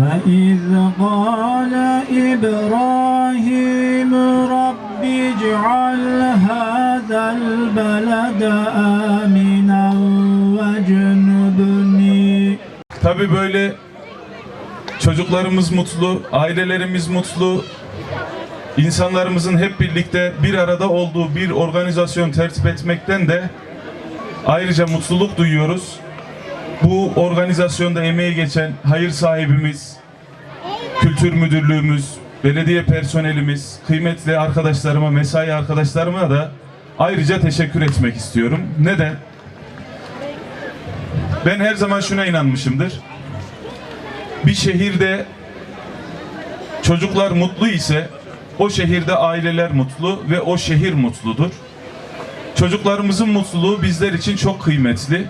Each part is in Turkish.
وإذ قال إبراهيم رب اجعل هذا البلد آمنا واجنبني Tabii böyle çocuklarımız mutlu, ailelerimiz mutlu, insanlarımızın hep birlikte bir arada olduğu bir organizasyon tertip etmekten de ayrıca mutluluk duyuyoruz. Bu organizasyonda emeği geçen hayır sahibimiz, kültür müdürlüğümüz, belediye personelimiz, kıymetli arkadaşlarıma, mesai arkadaşlarıma da ayrıca teşekkür etmek istiyorum. Neden? Ben her zaman şuna inanmışımdır. Bir şehirde çocuklar mutlu ise o şehirde aileler mutlu ve o şehir mutludur. Çocuklarımızın mutluluğu bizler için çok kıymetli.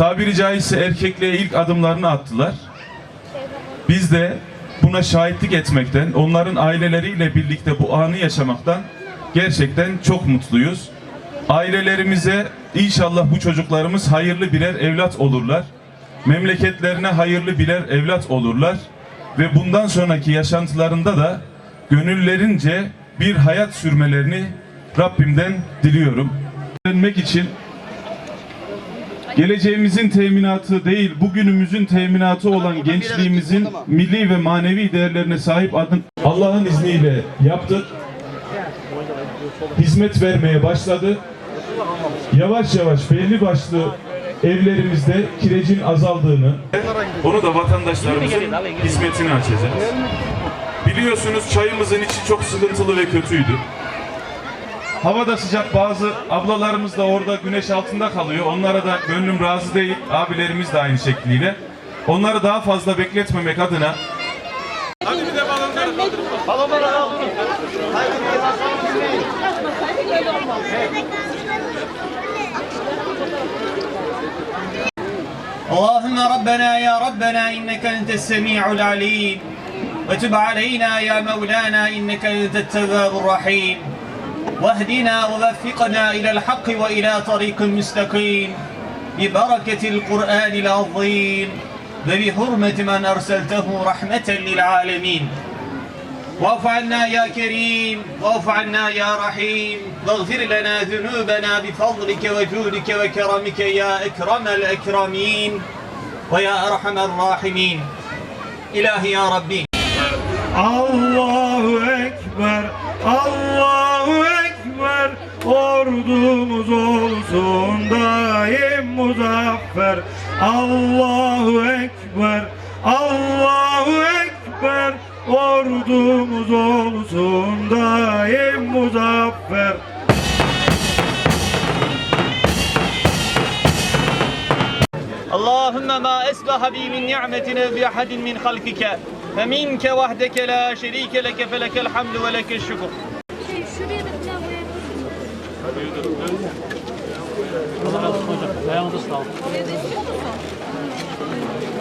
Tabiri caizse erkekliğe ilk adımlarını attılar. Biz de buna şahitlik etmekten, onların aileleriyle birlikte bu anı yaşamaktan gerçekten çok mutluyuz. Ailelerimize inşallah bu çocuklarımız hayırlı birer evlat olurlar. Memleketlerine hayırlı birer evlat olurlar ve bundan sonraki yaşantılarında da gönüllerince bir hayat sürmelerini Rabbimden diliyorum. Dönmek için geleceğimizin teminatı değil, bugünümüzün teminatı olan gençliğimizin milli ve manevi değerlerine sahip adın Allah'ın izniyle yaptık. Hizmet vermeye başladı. Yavaş yavaş belli başlı evlerimizde kirecin azaldığını, onu da vatandaşlarımızın hizmetine açacağız. Biliyorsunuz çayımızın içi çok sıkıntılı ve kötüydü. Hava da sıcak bazı ablalarımız da orada güneş altında kalıyor. Onlara da gönlüm razı değil. Abilerimiz de aynı şekliyle. Onları daha fazla bekletmemek adına اللهم ربنا يا ربنا إنك أنت السميع العليم وتب علينا يا مولانا إنك أنت التواب الرحيم واهدنا ووفقنا إلى الحق وإلى طريق مستقيم. ببركة القرآن العظيم وبحرمة من أرسلته رحمة للعالمين. واعف عنا يا كريم واعف عنا يا رحيم. واغفر لنا ذنوبنا بفضلك وجودك وكرمك يا أكرم الأكرمين ويا أرحم الراحمين. إلهي يا ربي. Allahu Ordumuz olsun daim muzaffer Allahu Ekber, Allahu Ekber Ordumuz olsun daim muzaffer اللهم ما أسبح بي من نعمة بأحد من خلقك فمنك وحدك لا شريك لك فلك الحمد ولك الشكر şey, şuraya da bir tane boyayabilir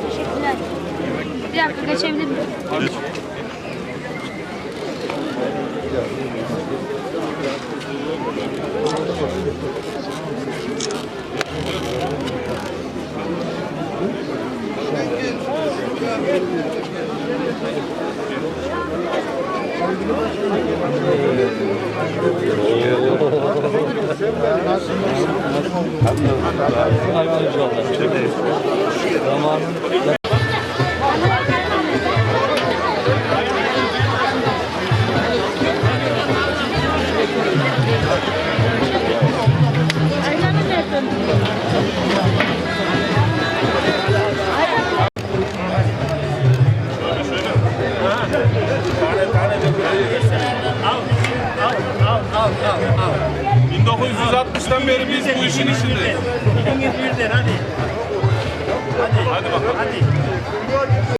Teşekkürler. Bir dakika geçebilir miyim? Erkan'ın al, 1960'tan beri biz bu işin içindeyiz. İkiniz birden hadi. Hadi. Hadi bakalım. Hadi.